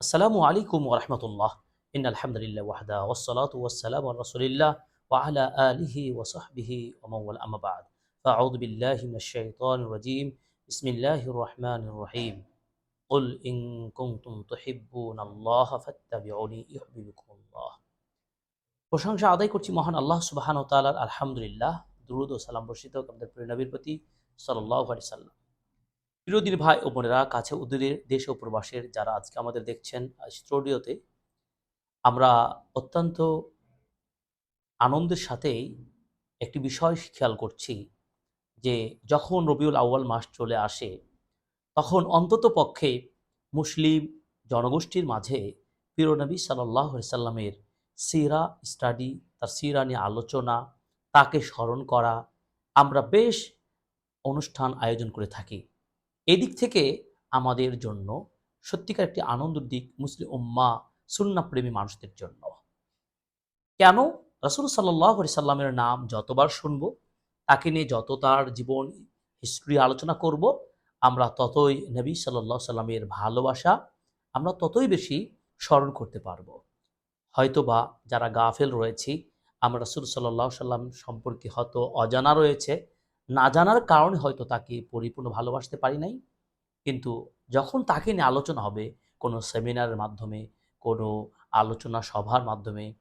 আসসালামু আলাইকুম ওরহমতুল্লাহ ইন আলহামদুলিল্লাহ ওয়াহদা ওসলাত ওয়াসালাম রসুলিল্লাহ وعلى آله وصحبه ومن والاه أما بعد فأعوذ بالله من الشيطان الرجيم بسم الله الرحمن الرحيم قل إن كنتم تحبون الله فاتبعوني يحببكم الله প্রশংসা আদায় করছি মহান আল্লাহ সুবাহান তালার আলহামদুলিল্লাহ দুরুদ ও সালাম বর্ষিত হোক আমাদের প্রিয় নবীর প্রতি সাল্লাহ আলি সাল্লাম প্রিয়দিন ভাই ও বোনেরা, কাছে উদ্দূরের দেশ ও প্রবাসের যারা আজকে আমাদের দেখছেন স্টুডিওতে, আমরা অত্যন্ত আনন্দের সাথেই একটি বিষয় খেয়াল করছি যে, যখন রবিউল আউয়াল মাস চলে আসে, তখন অন্তত পক্ষে মুসলিম জনগোষ্ঠীর মাঝে প্রিয়নবী সাল্লাহ সাল্লামের সিরা স্টাডি, তার সিরা নিয়ে আলোচনা, তাকে স্মরণ করা, আমরা বেশ অনুষ্ঠান আয়োজন করে থাকি। এদিক থেকে আমাদের জন্য সত্যিকার একটি আনন্দের দিক মুসলিম উম্মা সুন্নাপ্রেমী মানুষদের জন্য। কেন? রসুল সাল্লাহ সাল্লামের নাম যতবার শুনব, তাকে নিয়ে যত তার জীবন হিস্ট্রি আলোচনা করব, আমরা ততই নবী সাল্লাহ সাল্লামের ভালোবাসা আমরা ততই বেশি স্মরণ করতে পারব। হয়তোবা যারা গাফেল রয়েছি, আমরা রসুল সাল্লাহ সাল্লাম সম্পর্কে হয়তো অজানা রয়েছে না জানার কারণে হয়তো তাকে পরিপূর্ণ ভালোবাসতে পারি নাই। কিন্তু যখন তাকে নিয়ে আলোচনা হবে, কোনো সেমিনারের মাধ্যমে, কোনো আলোচনা সভার মাধ্যমে,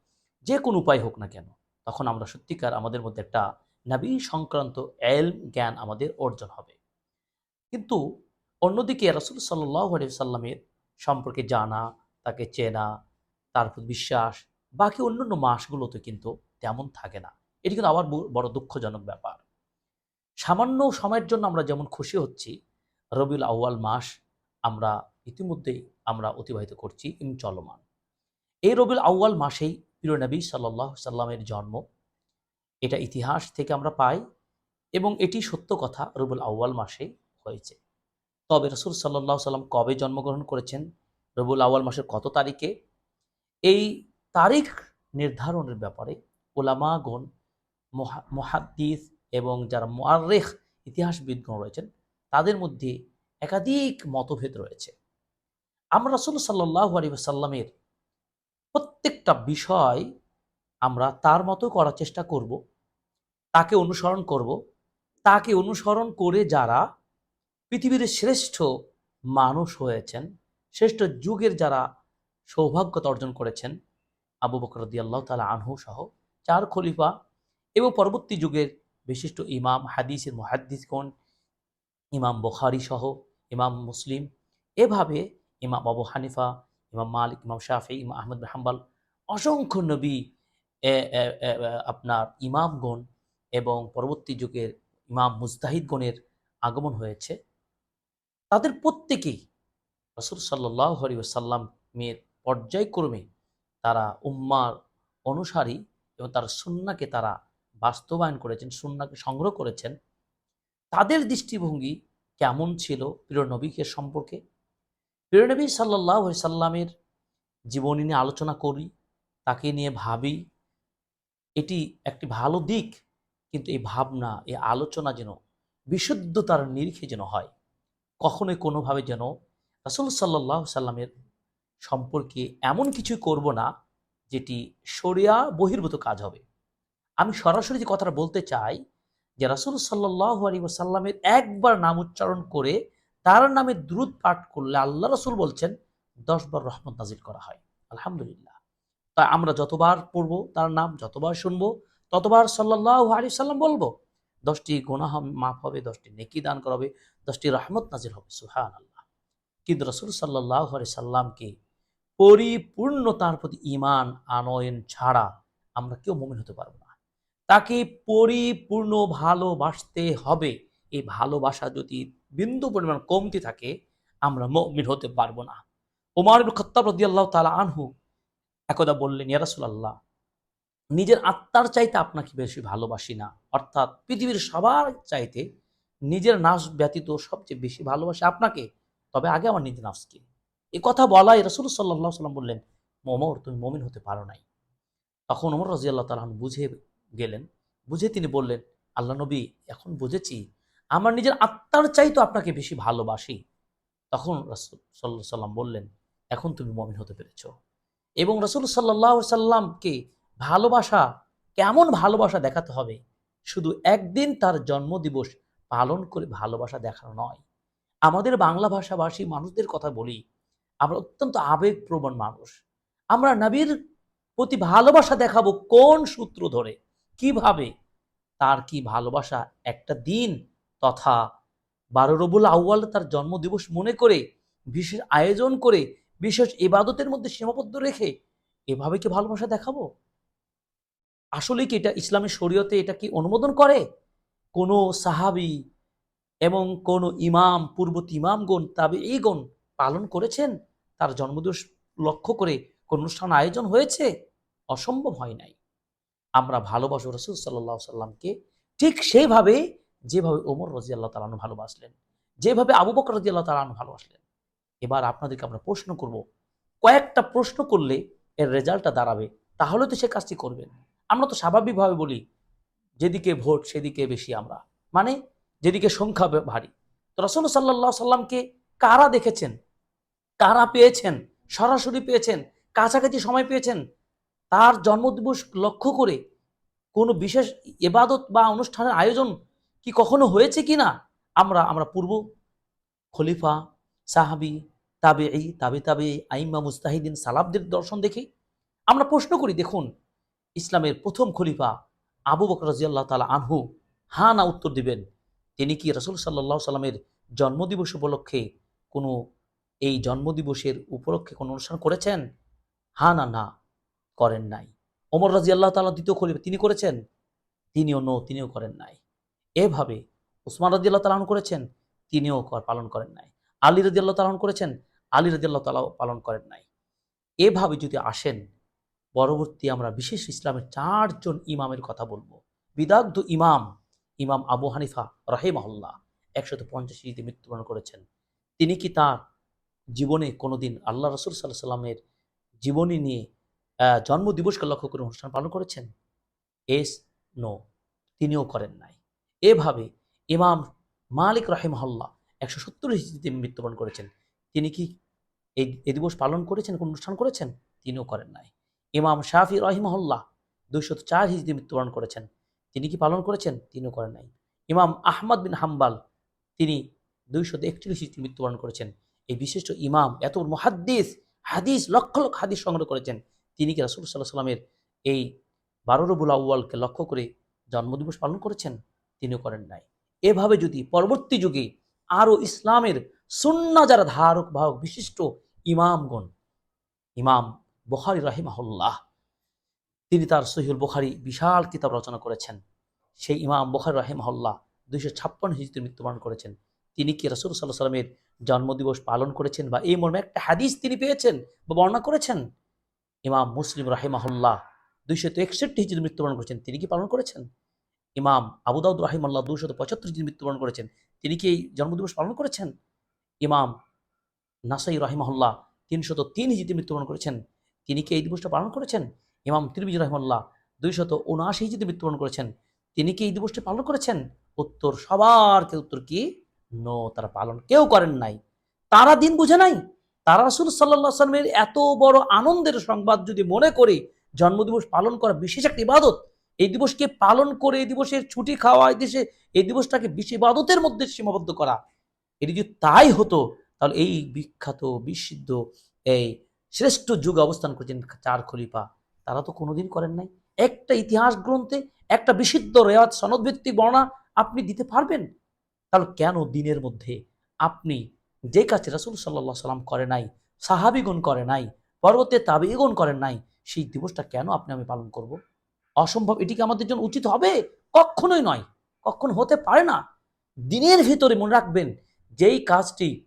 যে কোনো উপায় হোক না কেন, তখন আমরা সত্যিকার আমাদের মধ্যে একটা নবী সংক্রান্ত এল জ্ঞান আমাদের অর্জন হবে। কিন্তু অন্যদিকে রসুল সাল্লাহ সাল্লামের সম্পর্কে জানা, তাকে চেনা, তার প্রতি বিশ্বাস, বাকি অন্যান্য মাসগুলোতে কিন্তু তেমন থাকে না। এটি কিন্তু আবার বড় দুঃখজনক ব্যাপার। সামান্য সময়ের জন্য আমরা যেমন খুশি হচ্ছি, রবিউল আউয়াল মাস আমরা ইতিমধ্যেই আমরা অতিবাহিত করছি এবং চলমান এই রবিউল আউয়াল মাসেই প্রিয় নবী সাল্লাহ সাল্লামের জন্ম, এটা ইতিহাস থেকে আমরা পাই এবং এটি সত্য কথা রবিউল আউয়াল মাসেই হয়েছে। তবে রসুল সাল্লাহ সাল্লাম কবে জন্মগ্রহণ করেছেন, রবিউল আউয়াল মাসের কত তারিখে? এই তারিখ নির্ধারণের ব্যাপারে ওলামাগণ মহাদ্দিস এবং যারা মোয়ারেখ ইতিহাসবিদগণ রয়েছেন, তাদের মধ্যে একাধিক মতভেদ রয়েছে। আমরা রসুল সাল্লাহ আলী সাল্লামের প্রত্যেকটা বিষয় আমরা তার মতো করার চেষ্টা করব, তাকে অনুসরণ করব, তাকে অনুসরণ করে যারা পৃথিবীর শ্রেষ্ঠ মানুষ হয়েছেন, শ্রেষ্ঠ যুগের যারা সৌভাগ্যতা অর্জন করেছেন, আবু বকর আল্লাহ তালা আনহু সহ চার খলিফা এবং পরবর্তী যুগের বিশিষ্ট ইমাম, হাদিসের মহাদ্দিসগণ, ইমাম বখারি সহ ইমাম মুসলিম, এভাবে ইমাম আবু হানিফা, ইমাম মালিক, ইমাম শাফি, ইমাম আহমদ হাম্বাল অসংখ্য নবী আপনার ইমামগণ এবং পরবর্তী যুগের ইমাম মুস্তাহিদগণের আগমন হয়েছে। তাদের প্রত্যেকেই রসুল সাল্লাহ আলী সাল্লামের পর্যায়ক্রমে তারা উম্মার অনুসারী এবং তার সুন্নাকে তারা বাস্তবায়ন করেছেন সুন্নাকে সংগ্রহ করেছেন, তাদের দৃষ্টিভঙ্গি কেমন ছিল প্রিয় নবীকে সম্পর্কে? প্রিয় নবী সাল্লাহ সাল্লামের জীবনী নিয়ে আলোচনা করি, তাকে নিয়ে ভাবি, এটি একটি ভালো দিক, কিন্তু এই ভাবনা, এই আলোচনা যেন বিশুদ্ধতার নিরিখে যেন হয়, কখনোই কোনোভাবে যেন রাসুল সাল্লাহ সাল্লামের সম্পর্কে এমন কিছুই করব না, যেটি সরিয়া বহির্ভূত কাজ হবে। আমি সরাসরি যে কথাটা বলতে চাই, যে রাসুল সাল্লাহ আলী সাল্লামের একবার নাম উচ্চারণ করে তার নামে দ্রুত পাঠ করলে আল্লাহ রসুল বলছেন দশবার রহমত নাজির করা হয়। আলহামদুলিল্লাহ। তাই আমরা যতবার পড়ব তার নাম, যতবার শুনব, ততবার সাল্লাহ আলী সাল্লাম বলব, দশটি গোনা মাফ হবে, দশটি নেকি দান করা হবে, দশটি রহমত নাজির হবে। সুহান আল্লাহ কিন্তু রসুল সাল্লাহ আলি সাল্লামকে পরিপূর্ণ তার প্রতি ইমান আনয়ন ছাড়া আমরা কেউ মমিন হতে পারব না। তাকে পরিপূর্ণ ভালোবাসতে হবে। এই ভালোবাসা যদি বিন্দু পরিমাণ কমতি থাকে, আমরা মমিন হতে পারব না। ওমার খত্তাব আল্লাহ তালা আনহু একদা বললেন ইয়ারাসুল্লাহ নিজের আত্মার চাইতে আপনাকে বেশি ভালোবাসি না। অর্থাৎ পৃথিবীর সবার চাইতে নিজের নাস ব্যতীত সবচেয়ে বেশি ভালোবাসি আপনাকে। তবে আগে আমার নিজের নাচকে এ কথা বলাই রসুল সাল্লাহ সাল্লাম বললেন মোমর তুমি মমিন হতে পারো নাই। তখন ওমর রাজি আল্লাহ তালাহন বুঝে গেলেন। বুঝে তিনি বললেন, আল্লাহ নবী, এখন বুঝেছি। আমার নিজের আত্মার চাই তো আপনাকে বেশি ভালোবাসি। তখন রসুল সাল্লাহ সাল্লাম বললেন, এখন তুমি মমিন হতে পেরেছ। এবং রসুল সাল্লাহ সাল্লামকে ভালোবাসা, কেমন ভালোবাসা দেখাতে হবে? শুধু একদিন তার জন্মদিবস পালন করে ভালোবাসা দেখানো নয়। আমাদের বাংলা ভাষাভাষী মানুষদের কথা বলি, আমরা অত্যন্ত আবেগপ্রবণ মানুষ। আমরা নবীর প্রতি ভালোবাসা দেখাবো কোন সূত্র ধরে? কীভাবে তার কি ভালোবাসা একটা দিন তথা বারো রবুল আউ্য়াল তার জন্মদিবস মনে করে, বিশেষ আয়োজন করে, বিশেষ ইবাদতের মধ্যে সীমাবদ্ধ রেখে এভাবে কি ভালোবাসা দেখাবো? আসলে কি এটা ইসলামের শরীয়তে এটা কি অনুমোদন করে? কোনো সাহাবি এবং কোন ইমাম পূর্বত ইমামগণ তবে এই গণ পালন করেছেন? তার জন্মদিবস লক্ষ্য করে কোন অনুষ্ঠান আয়োজন হয়েছে? অসম্ভব হয় নাই। আমরা ভালোবাসো রসুল সাল্লাহ সাল্লামকে, ঠিক সেইভাবে যেভাবে ওমর রাজি আল্লাহ তালানু ভালোবাসলেন, যেভাবে আবু বকর রাজি আল্লাহ তালানু ভালোবাসলেন। এবার আপনাদেরকে আমরা প্রশ্ন করব, কয়েকটা প্রশ্ন করলে এর রেজাল্টটা দাঁড়াবে, তাহলে তো সে কাজটি করবেন। আমরা তো স্বাভাবিকভাবে বলি, যেদিকে ভোট সেদিকে বেশি আমরা মানে যেদিকে সংখ্যা ভারী। তো রসুল সাল্লাহ সাল্লামকে কারা দেখেছেন? কারা পেয়েছেন? সরাসরি পেয়েছেন? কাছাকাছি সময় পেয়েছেন? তার জন্মদিবস লক্ষ্য করে কোনো বিশেষ এবাদত বা অনুষ্ঠানের আয়োজন কি কখনো হয়েছে কি না? আমরা আমরা পূর্ব খলিফা, সাহাবি তাবে এই তাবে তাবে আইম্মা মুস্তাহিদিন সালাবদের দর্শন দেখি আমরা প্রশ্ন করি, দেখুন, ইসলামের প্রথম খলিফা আবু বকর রাজিয়াল্লাহ তালা আনহু হা না উত্তর দিবেন? তিনি কি রসুল সাল্লাহ সাল্লামের জন্মদিবস উপলক্ষে কোনো এই জন্মদিবসের উপলক্ষে কোনো অনুষ্ঠান করেছেন? হা না না। করেন নাই। ওমর রাজি আল্লাহ তালা দ্বিতীয় খলিফা তিনি করেছেন? তিনিও, নো, তিনিও করেন নাই। এভাবে উসমান রাজি আল্লাহ তালাহন করেছেন, তিনিও পালন করেন নাই। আলী রাজি আল্লাহ তালাহন করেছেন, আলী রাজি আল্লাহ তালাও পালন করেন নাই। এভাবে যদি আসেন, পরবর্তী আমরা বিশেষ ইসলামের চারজন ইমামের কথা বলব। বিদাগ্ধ ইমাম ইমাম আবু হানিফা রাহেমাহুল্লাহ, একশত পঞ্চাশিতে মৃত্যুবরণ করেছেন। তিনি কি তার জীবনে কোনোদিন আল্লাহ রসুল সাল্লাহ সাল্লামের জীবনী নিয়ে আহ, জন্মদিবসকে লক্ষ্য করে অনুষ্ঠান পালন করেছেন? Yes no. তিনিও করেন নাই। এভাবে ইমাম মালিক রাহিমহল্লা একশো সত্তর হিজড়িতে মৃত্যুবরণ করেছেন। তিনি কি এই এ দিবস পালন করেছেন কোন অনুষ্ঠান করেছেন? তিনিও করেন নাই। ইমাম শাফি রহিমহল্লা দুইশত চার হিজড়ি মৃত্যুবরণ করেছেন। তিনি কি পালন করেছেন? তিনিও করেন নাই। ইমাম আহমদ বিন হাম্বাল তিনি দুইশত একত্রিশ হিজড়ি মৃত্যুবরণ করেছেন। এই বিশিষ্ট ইমাম এত মহাদ্দিস হাদিস লক্ষ লক্ষ হাদিস সংগ্রহ করেছেন। তিনি কি রাসুল সাল্লাহ সাল্লামের এই বারো রবুল আউ্য়ালকে লক্ষ্য করে জন্মদিবস পালন করেছেন? তিনিও করেন নাই। এভাবে যদি পরবর্তী যুগে আরও ইসলামের সুন্না যারা ধারক, বাহক, বিশিষ্ট ইমামগণ, ইমাম বখারি রাহিমাহুল্লাহ, তিনি তার সহিউল বখারি বিশাল কিতাব রচনা করেছেন। সেই ইমাম বখারি রাহিমাহুল্লাহ দুইশো ছাপ্পান্ন হিজড়িতে মৃত্যুবরণ করেছেন। তিনি কি রসুল সাল্লাহ সাল্লামের জন্মদিবস পালন করেছেন বা এই মর্মে একটা হাদিস তিনি পেয়েছেন বা বর্ণনা করেছেন? ইমাম মুসলিম রাহিমাহুল্লাহ দুইশত একষট্টি হিজড়ি মৃত্যুবরণ করেছেন। তিনি কি পালন করেছেন? ইমাম আবুদাউদ রাহিমাল্লাহ দুইশত পঁচাত্তর হিজড়ি মৃত্যুবরণ করেছেন। তিনি কি এই জন্মদিবস পালন করেছেন? ইমাম নাসাই রাহিমাহুল্লাহ তিনশত তিন হিজড়িতে মৃত্যুবরণ করেছেন। তিনি কি এই দিবসটা পালন করেছেন? ইমাম তিরমিজি রহমাল্লাহ দুইশত উনআশি হিজিতে মৃত্যুবরণ করেছেন। তিনি কি এই দিবসটি পালন করেছেন? উত্তর সবার উত্তর কি? নো, তারা পালন কেউ করেন নাই। তারা দিন বুঝে নাই? তারা রাসুল সাল্লাহ সাল্লামের এত বড় আনন্দের সংবাদ যদি মনে করে, জন্মদিবস পালন করা বিশেষ একটা ইবাদত। এই দিবসকে পালন করে এই দিবসের ছুটি খাওয়া, এই দেশে এই দিবসটাকে বিশেষ ইবাদতের মধ্যে সীমাবদ্ধ করা, এটি যদি তাই হতো, তাহলে এই বিখ্যাত, বিশুদ্ধ, এই শ্রেষ্ঠ যুগ অবস্থান করেছেন চার খলিফা। তারা তো কোনোদিন করেন নাই। একটা ইতিহাস গ্রন্থে একটা বিশুদ্ধ রেওয়াজ সনদভিত্তিক বর্ণনা আপনি দিতে পারবেন? তাহলে কেন দিনের মধ্যে আপনি যে কাজটি রাসুল সাল্লাহ সাল্লাম করে নাই সাহাবিগুন করে নাই, পরবর্তী তাবিগুন করেন নাই, সেই দিবসটা কেন আপনি আমি পালন করব? অসম্ভব এটিকে আমাদের জন্য উচিত হবে? কখনোই নয়, কখন হতে পারে না। দিনের ভিতরে মনে রাখবেন, যেই কাজটি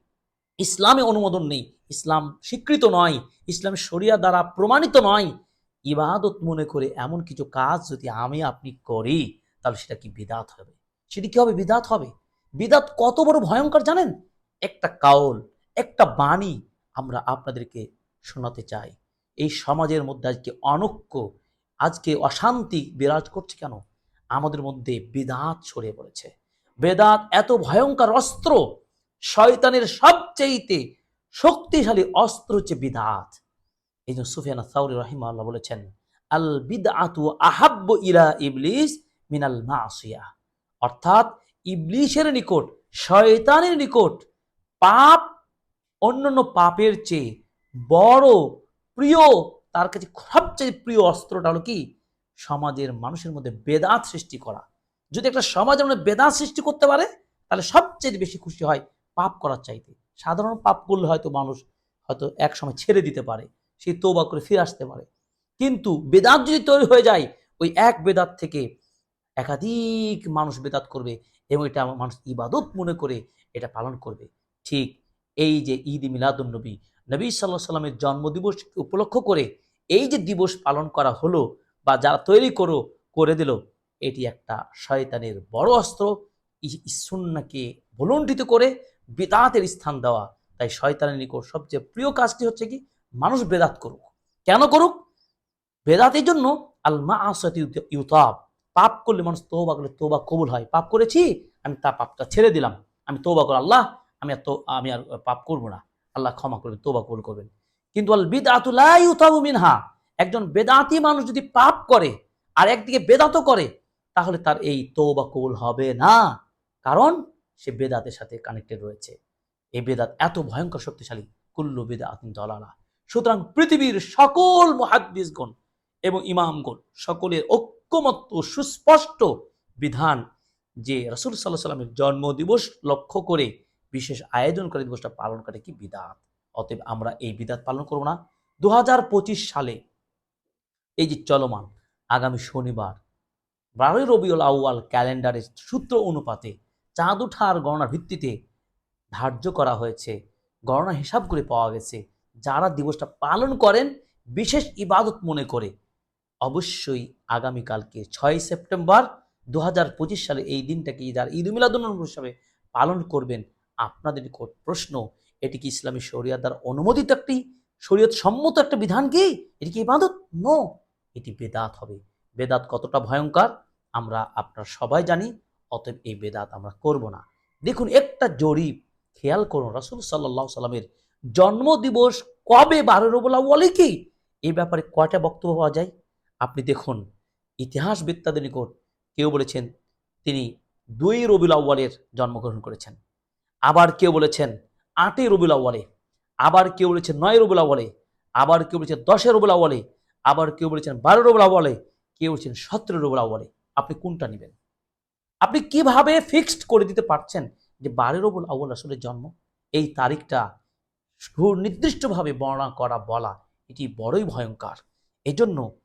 ইসলামে অনুমোদন নেই, ইসলাম স্বীকৃত নয় ইসলামের শরিয়া দ্বারা প্রমাণিত নয়, ইবাদত মনে করে এমন কিছু কাজ যদি আমি আপনি করি, তাহলে সেটা কি বিদাত হবে? সেটি কি হবে? বিদাত হবে। বিদাত কত বড় ভয়ঙ্কর জানেন? একটা কাউল, একটা বাণী আমরা আপনাদেরকে শোনাতে চাই। এই সমাজের মধ্যে আজকে অনৈক্য, আজকে অশান্তি বিরাজ করছে কেন? আমাদের মধ্যে বিদাত ছড়িয়ে পড়েছে। বেদাত এত ভয়ঙ্কর অস্ত্র, শয়তানের সবচেয়েতে শক্তিশালী অস্ত্র হচ্ছে বিদাত। এই জন্য সুফিয়ানা সাউরি রহিমাল্লাহ বলেছেন আল বিদআতু আহাব্বু ইলা ইবলিস মিনাল মাসিয়া। অর্থাৎ ইবলিশের নিকট, শয়তানের নিকট পাপ, অন্যান্য পাপের চেয়ে বড়, প্রিয়, তার কাছে সবচেয়ে প্রিয় অস্ত্রটা হলো কি? সমাজের মানুষের মধ্যে বেদাত সৃষ্টি করা। যদি একটা সমাজের মধ্যে বেদাত সৃষ্টি করতে পারে, তাহলে সবচেয়ে বেশি খুশি হয় পাপ করার চাইতে। সাধারণ পাপ করলে হয়তো মানুষ হয়তো এক সময় ছেড়ে দিতে পারে সেই তোবা করে ফিরে আসতে পারে। কিন্তু বেদাত যদি তৈরি হয়ে যায়, ওই এক বেদাত থেকে একাধিক মানুষ বেদাত করবে এবং এটা মানুষ ইবাদত মনে করে এটা পালন করবে। ঠিক এই যে ঈদ মিলাদুন নবী সাল্লাহ সাল্লামের জন্মদিবস উপলক্ষ করে এই যে দিবস পালন করা হলো বা যারা তৈরি করো, করে দিল, এটি একটা শয়তানের বড় অস্ত্র। ই- সুন্নাকে ভুলণ্ঠিত করে বেদাতের স্থান দেওয়া। তাই শয়তানের নিকট সবচেয়ে প্রিয় কাজটি হচ্ছে কি? মানুষ বেদাত করুক। কেন করুক? বেদাতের জন্য আলমা আসাতি ইউতাব। পাপ করলে মানুষ তোবা করলে তোবা কবুল হয়। পাপ করেছি, আমি তা পাপটা ছেড়ে দিলাম। আমি তোবা করে আল্লাহ আমি আর তো, আমি আর পাপ করব না। আল্লাহ ক্ষমা করবেন তোবা কবুল করবেন। কিন্তু আল বিদাতুল্লাহ ইউতাবু মিনহা, একজন বেদাতি মানুষ যদি পাপ করে, আর একদিকে বেদাত করে, তাহলে তার এই তোবা কবুল হবে না। কারণ সে বেদাতের সাথে কানেক্টেড রয়েছে। এই বেদাত এত ভয়ঙ্কর শক্তিশালী, কুল্লু বেদাতিন দলালা। সুতরাং পৃথিবীর সকল মহাদ্দিসগণ এবং ইমামগণ, সকলের ঐক্যমত্য সুস্পষ্ট বিধান যে রসুল সাল্লাহ সাল্লামের জন্মদিবস লক্ষ্য করে বিশেষ আয়োজন করে দিবসটা পালন করে কি বিদাত? অতএব আমরা এই বিদাত পালন করব না। দু হাজার পঁচিশ সালে এই যে চলমান আগামী শনিবার, বারোই রবিউল আউয়াল ক্যালেন্ডারের সূত্র অনুপাতে চাঁদ ওঠার গণনার ভিত্তিতে ধার্য করা হয়েছে, গণনা হিসাব করে পাওয়া গেছে। যারা দিবসটা পালন করেন, বিশেষ ইবাদত মনে করে, অবশ্যই আগামীকালকে ছয় সেপ্টেম্বর দু হাজার পঁচিশ সালে এই দিনটাকে যারা ঈদ মিলাদুল হিসাবে পালন করবেন আপনাদের প্রশ্ন, এটি কি ইসলামী শরিয়াত দ্বারা অনুমোদিত একটি শরীয়ত সম্মত একটা বিধান কি? এটি কি ইবাদত? নো। এটি বেদাত হবে। বেদাত কতটা ভয়ঙ্কর, আমরা আপনারা সবাই জানি, অতএব এই বেদাত আমরা করব না। দেখুন, একটা জরিপ, খেয়াল করুন, রাসুল সাল্লাহ সাল্লামের জন্মদিবস কবে বারো রবুল আউ্বালে কি? এই ব্যাপারে কয়টা বক্তব্য পাওয়া যায়? আপনি দেখুন, ইতিহাসবিদদের নিকট কেউ বলেছেন, তিনি দুই রবিউল জন্মগ্রহণ করেছেন। আবার কেউ বলেছেন? আটই রবিউল আউ্বালে আবার কেউ বলেছেন নয় রবিউল আউ্বালে আবার কেউ বলেছেন দশের রবিউল আউ্বালে আবার কেউ বলেছেন বারো রবিউল আউ্বালে কেউ বলেছেন সতেরো রবিউল আউ্বালে আপনি কোনটা নেবেন? আপনি কীভাবে ফিক্সড করে দিতে পারছেন যে বারো রবিউল আউ্বাল আসলে জন্ম? এই তারিখটা সুনির্দিষ্টভাবে বর্ণনা করা, বলা, এটি বড়ই ভয়ঙ্কর। এজন্য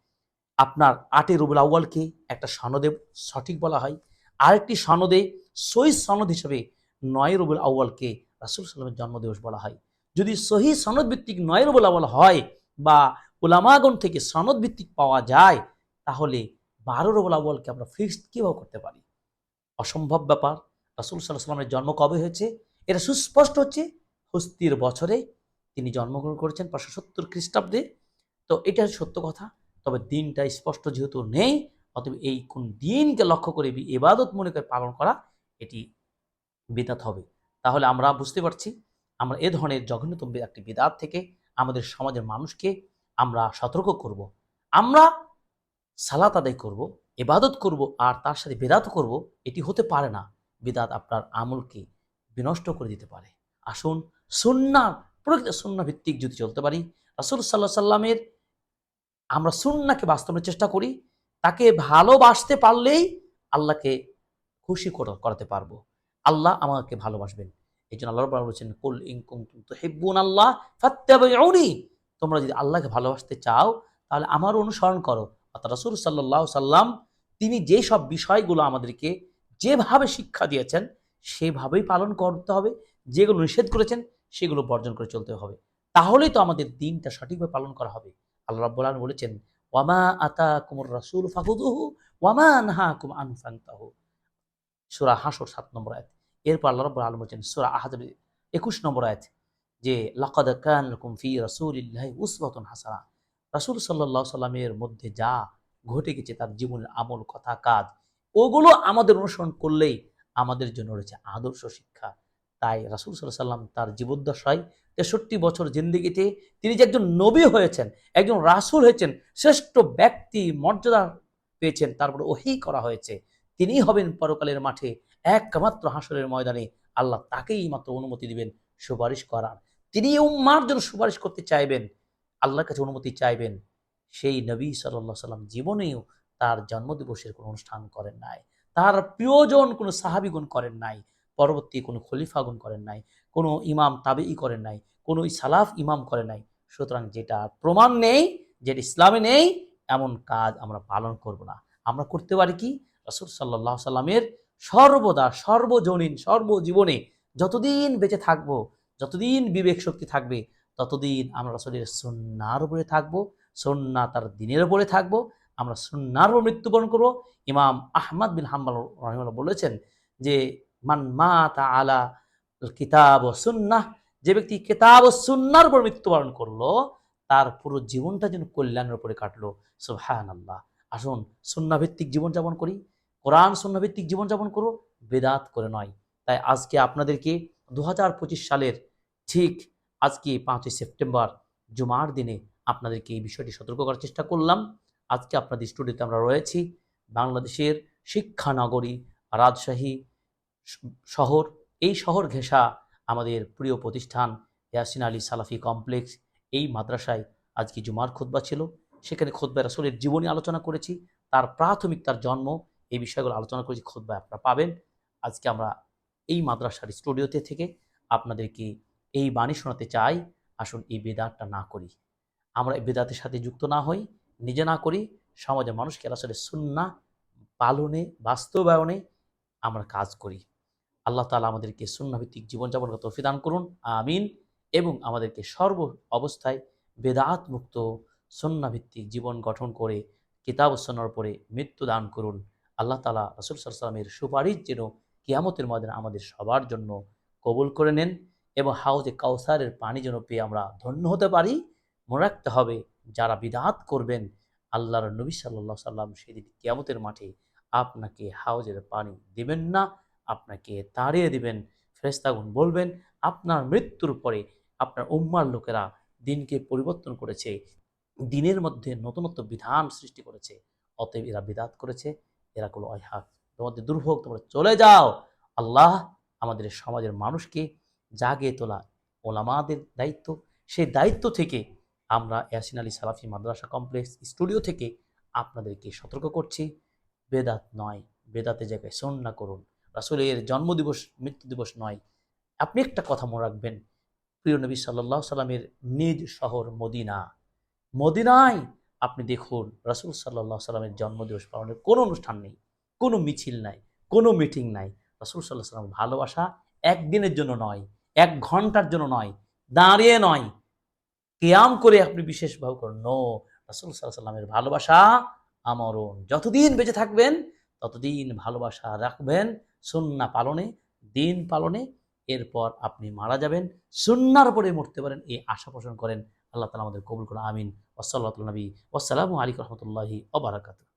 আপনার আটই রবিউল আউ্বালকে একটা সনদে সঠিক বলা হয়। আরেকটি সনদে সই সনদ হিসেবে নয় রবিউল আউ্বালকে রাসুল সাল্লামের জন্মদিবস বলা হয়। যদি সহি সনদ ভিত্তিক নয় রবিউল আউ্বাল হয় বা উলামাগণ থেকে সনদ ভিত্তিক পাওয়া যায়, তাহলে বারো রবিউল আউ্বালকে আমরা ফিক্সড কীভাবে করতে পারি? অসম্ভব ব্যাপার। রাসুল সাল্লাহ সাল্লামের জন্ম কবে হয়েছে? এটা সুস্পষ্ট হচ্ছে হস্তির বছরে তিনি জন্মগ্রহণ করেছেন পাঁচশো সত্তর খ্রিস্টাব্দে। তো এটা সত্য কথা, তবে দিনটা স্পষ্ট যেহেতু নেই, অতএব এই কোন দিনকে লক্ষ্য করে ইবাদত মনে করে পালন করা, এটি বিদাত হবে। তাহলে আমরা বুঝতে পারছি, আমরা এ ধরনের জঘন্যতম একটি বিদাত থেকে আমাদের সমাজের মানুষকে আমরা সতর্ক করব। আমরা সালাত আদায় করব, ইবাদত করব, আর তার সাথে বেদাত করব, এটি হতে পারে না। বিদাত আপনার আমলকে বিনষ্ট করে দিতে পারে। আসুন, সুন্নার প্রকৃত সুন্না ভিত্তিক যদি চলতে পারি, রাসুল সাল্লাহ সাল্লামের আমরা সুন্নাকে বাস্তবের চেষ্টা করি, তাকে ভালোবাসতে পারলেই আল্লাহকে খুশি করা- করাতে পারব। আল্লাহ আমাকে ভালোবাসবেন। এই জন্য আল্লাহ রাব্বুল বলছেন, কুল ইন কুনতুম তুহিব্বুন আল্লাহ ফাত্তাবিউনি। তোমরা যদি আল্লাহকে ভালোবাসতে চাও, তাহলে আমার অনুসরণ করো। অর্থাৎ রাসূল সাল্লাল্লাহু সাল্লাম তিনি যে সব বিষয়গুলো আমাদেরকে যেভাবে শিক্ষা দিয়েছেন, সেভাবেই পালন করতে হবে। যেগুলো নিষেধ করেছেন, সেগুলো বর্জন করে চলতে হবে। তাহলেই তো আমাদের দিনটা সঠিকভাবে পালন করা হবে। আল্লাহ রাব্বুল আলামিন বলেছেন ওয়ামা আতা আতাকুমুর রাসূল ফাখুযুহু ওয়ামা নাহাকুম আন ফান্তাহু। সূরা হাসর সাত নম্বর আয়াত। এরপর আল্লাহ রাব্বুল আলামিন বলেছেন, সূরা আহাদ 21 নম্বর আয়াত, যে লাকাদ কান লাকুম ফি রাসূলিল্লাহি উসওয়াতুন হাসানা। রাসূল সাল্লাল্লাহু সাল্লামের মধ্যে যা ঘটে গেছে, তার জীবনের আমল, কথা, কাজ, ওগুলো আমাদের অনুসরণ করলেই আমাদের জন্য রয়েছে আদর্শ শিক্ষা। তাই রাসূল সাল্লাল্লাহু সাল্লাম তার জীবদ্দশায় তেষট্টি বছর জিন্দিগিতে তিনি যে একজন নবী হয়েছেন, একজন রাসূল হয়েছেন, শ্রেষ্ঠ ব্যক্তি মর্যাদা পেয়েছেন, তারপরে ওহি করা হয়েছে। তিনি হবেন পরকালের মাঠে একমাত্র হাসরের ময়দানে। আল্লাহ তাকেই মাত্র অনুমতি দিবেন, সুপারিশ করার। তিনি উম্মার জন্য সুপারিশ করতে চাইবেন, আল্লাহর কাছে অনুমতি চাইবেন। সেই নবী সাল্লাহ সাল্লাম জীবনেও তার জন্মদিবসের কোনো অনুষ্ঠান করেন নাই, তার প্রিয়জন কোনো সাহাবিগুণ করেন নাই, পরবর্তী কোনো খলিফাগুণ করেন নাই, কোনো ইমাম তাবেই করেন নাই, কোনো সালাফ ইমাম করেন নাই। সুতরাং যেটা প্রমাণ নেই, যেটা ইসলামে নেই, এমন কাজ আমরা পালন করব না। আমরা করতে পারি কি? রসুল সাল্লাহ সাল্লামের সর্বদা, সর্বজনীন, সর্বজীবনে যতদিন বেঁচে থাকব, যতদিন বিবেক শক্তি থাকবে, ততদিন আমরা রসুলের সন্ন্যার উপরে থাকব সন্না তার দিনের উপরে থাকব, আমরা সন্ন্যার উপর মৃত্যুবরণ করব। ইমাম আহমদ বিন হাম্বাল রহিমাল্লাহ বলেছেন যে, মান মা তা আলা কিতাব ও সুন্নাহ যে ব্যক্তি কিতাব ও সুন্নার উপর মৃত্যুবরণ করল, তার পুরো জীবনটা যেন কল্যাণের উপরে কাটলো। সুবহান আল্লাহ আসুন সুন্নাভিত্তিক জীবনযাপন করি। কোরআন সুন্নাভিত্তিক জীবনযাপন করো, বেদাত করে নয়। তাই আজকে আপনাদেরকে দু হাজার পঁচিশ সালের ঠিক আজকে পাঁচই সেপ্টেম্বর, জুমার দিনে আপনাদেরকে এই বিষয়টি সতর্ক করার চেষ্টা করলাম। আজকে আপনাদের স্টুডিওতে আমরা রয়েছি বাংলাদেশের শিক্ষানগরী রাজশাহী শহর। এই শহর ঘেঁষা আমাদের প্রিয় প্রতিষ্ঠান ইয়াসিন আলী সালাফি কমপ্লেক্স। এই মাদ্রাসায় আজকে জুমার খুতবা ছিল। সেখানে খোদবা রাসুলের জীবনী আলোচনা করেছি। তার প্রাথমিক তার জন্ম এই বিষয়গুলো আলোচনা করেছি খোদবা আপনারা পাবেন। আজকে আমরা এই মাদ্রাসার স্টুডিওতে থেকে আপনাদেরকে এই বাণী শোনাতে চাই, আসুন এই বেদাতটা না করি। আমরা এই বেদাতের সাথে যুক্ত না হই, নিজে না করি সমাজের মানুষকে আসলে সুন্না পালনে, বাস্তবায়নে আমরা কাজ করি। আল্লাহ তালা আমাদেরকে সুন্নাভিত্তিক জীবনযাপন তৌফিক করুন, আমিন। এবং আমাদেরকে সর্ব অবস্থায় বেদাত মুক্ত সুন্নাভিত্তিক জীবন গঠন করে, কিতাব সন্ন্যার উপরে মৃত্যু দান করুন। আল্লাহ তালা রসুল সাল্লামের সুপারিশ যেন কিয়ামতের ময়দানে আমাদের সবার জন্য কবুল করে নেন এবং হাউজে কাউসারের পানি যেন পেয়ে আমরা ধন্য হতে পারি। মনে রাখতে হবে, যারা বিদাত করবেন, আল্লাহর নবী সাল্লাহ সাল্লাম সেদিন কিয়ামতের মাঠে আপনাকে হাউজের পানি দিবেন না, আপনাকে তাড়িয়ে দিবেন। ফেরেস্তাগুন বলবেন, আপনার মৃত্যুর পরে আপনার উম্মার লোকেরা দিনকে পরিবর্তন করেছে, দিনের মধ্যে নতুনত্ব বিধান সৃষ্টি করেছে, অতএব এরা বিদাত করেছে। এরা কোনো অহাক তোমাদের দুর্ভোগ, তোমরা চলে যাও। আল্লাহ আমাদের সমাজের মানুষকে জাগিয়ে তোলা ওলামাদের দায়িত্ব। সেই দায়িত্ব থেকে আমরা ইয়াসিন আলী সালাফি মাদ্রাসা কমপ্লেক্স স্টুডিও থেকে আপনাদেরকে সতর্ক করছি। বেদাত নয়, বেদাতে জায়গায় সন্না করুন। রাসুলের জন্মদিবস মৃত্যু দিবস নয়। আপনি একটা কথা মনে রাখবেন। প্রিয় নবী সাল্লাহ সাল্লামের নিজ শহর মদিনা। মদিনায় আপনি দেখুন, রাসুল সাল্লাহ সাল্লামের জন্মদিবস পালনের কোনো অনুষ্ঠান নেই, কোনো মিছিল নাই, কোনো মিটিং নাই। রাসুল সাল্লাহ সাল্লাম ভালোবাসা একদিনের জন্য নয়, এক ঘণ্টার জন্য নয়, দাঁড়িয়ে নয়। কেয়াম করে আপনি বিশেষভাবে করেন, নো, রাসুল সাল্লাহ সাল্লামের ভালোবাসা আমরণ। যতদিন বেঁচে থাকবেন, ততদিন ভালোবাসা রাখবেন সুন্না পালনে, দিন পালনে, এরপর আপনি মারা যাবেন, সুন্নার পরে মরতে পারেন, এই আশা পোষণ করেন। আল্লাহ তালা আমাদের কবুল করেন, আমিন। ওসল্লাহ নবী। ওসালামু আলী রহমতুল্লাহি ওবরাকাতু